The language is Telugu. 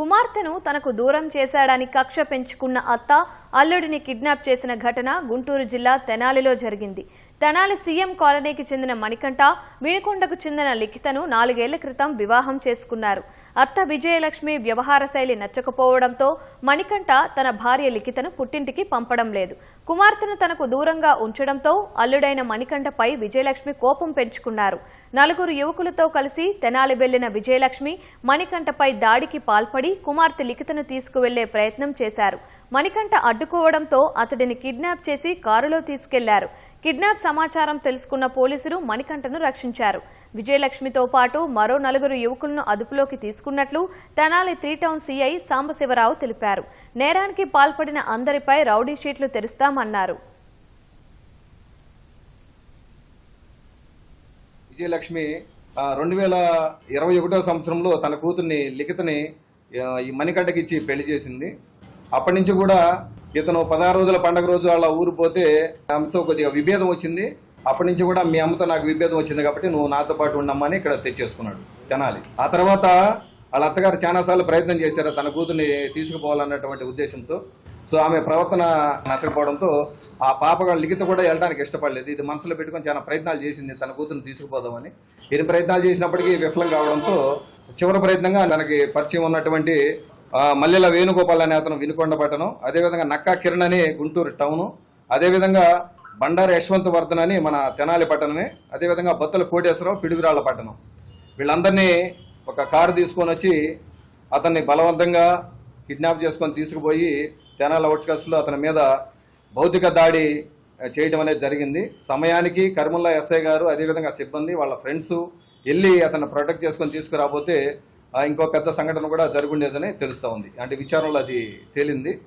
కుమార్తెను తనకు దూరం చేశాడని కక్ష పెంచుకున్న అత్త అల్లుడిని కిడ్నాప్ చేసిన ఘటన గుంటూరు జిల్లా తెనాలిలో జరిగింది. తెనాలి సీఎం కాలనీకి చెందిన మణికంఠ వినుకొండకు చెందిన లిఖితను నాలుగేళ్ళ క్రితం వివాహం చేసుకున్నారు. అత్త విజయలక్ష్మి వ్యవహార శైలి నచ్చకపోవడంతో మణికంఠ తన భార్య లిఖితను పుట్టింటికి పంపడం లేదు. కుమార్తెను తనకు దూరంగా ఉంచడంతో అల్లుడైన మణికంఠపై విజయలక్ష్మి కోపం పెంచుకున్నారు. నలుగురు యువకులతో కలిసి తెనాలి వెళ్ళిన విజయలక్ష్మి మణికంఠపై దాడికి పాల్పడి కుమార్తె లిఖితను తీసుకువెళ్ళే ప్రయత్నం చేశారు. మణికంఠ అడ్డుకోవడంతో అతడిని కిడ్నాప్ చేసి కారులో తీసుకెళ్ళారు. కిడ్నాప్ సమాచారం తెలుసుకున్న పోలీసులు మణికంఠను రక్షించారు. విజయలక్ష్మితో పాటు మరో నలుగురు యువకులను అదుపులోకి తీసుకున్నట్లు Tenali three town CI Sambasiva Rao తెలిపారు. నేరానికి పాల్పడిన అందరిపై రౌడీ షీట్లు తెరుస్తామన్నారు. విజయలక్ష్మి రెండు వేల ఇరవై ఒకటో సంవత్సరంలో తన కూతుర్ని లిఖితని ఈ మణికంఠకి ఇచ్చి పెళ్ళి చేసింది. అప్పటి నుంచి కూడా ఇతను పదహారు రోజుల పండగ రోజు వాళ్ళ ఊరు పోతే ఆమెతో కొద్దిగా విభేదం వచ్చింది. అప్పటి నుంచి కూడా మీ అమ్మతో నాకు విభేదం వచ్చింది కాబట్టి నువ్వు నాతో పాటు ఉండమ్మని ఇక్కడ తెచ్చేసుకున్నాడు తెనాలి. ఆ తర్వాత వాళ్ళ అత్తగారు చాలాసార్లు ప్రయత్నం చేశారు తన కూతుర్ని తీసుకుపోవాలన్నటువంటి ఉద్దేశంతో. సో ఆమె ప్రవర్తన నచ్చకపోవడంతో ఆ పాపగా లిఖిత కూడా వెళ్ళడానికి ఇష్టపడలేదు. ఇది మనసులో పెట్టుకొని చాలా ప్రయత్నాలు చేసింది తన కూతురుని తీసుకుపోదామని. ఎన్ని ప్రయత్నాలు చేసినప్పటికీ విఫలం కావడంతో చివరి ప్రయత్నంగా తనకి పరిచయం ఉన్నటువంటి మల్లెల వేణుగోపాల్ అనే అతను వినుకొండ పట్టణం. అదేవిధంగా నక్కా కిరణ్ అని గుంటూరు టౌను. అదేవిధంగా బండారు యశ్వంత్ వర్ధన్ అని మన తెనాలి పట్టణమే. అదేవిధంగా బొత్తల కోటేశ్వరరావు పిడుగురాళ్ళ పట్టణం. వీళ్ళందరినీ ఒక కారు తీసుకొని వచ్చి అతన్ని బలవంతంగా కిడ్నాప్ చేసుకొని తీసుకుపోయి తెనాలి అవుట్స్కట్స్లో అతని మీద భౌతిక దాడి చేయటం చేయడం అనేది జరిగింది. సమయానికి కర్ముల్లా ఎస్ఐ గారు అదేవిధంగా సిబ్బంది వాళ్ళ ఫ్రెండ్స్ వెళ్ళి అతను ప్రొటెక్ట్ చేసుకొని తీసుకురాబోతే ఇంకో పెద్ద సంఘటన కూడా జరుగుండేదని తెలుస్తూ ఉంది. అంటే విచారణలో అది తేలింది.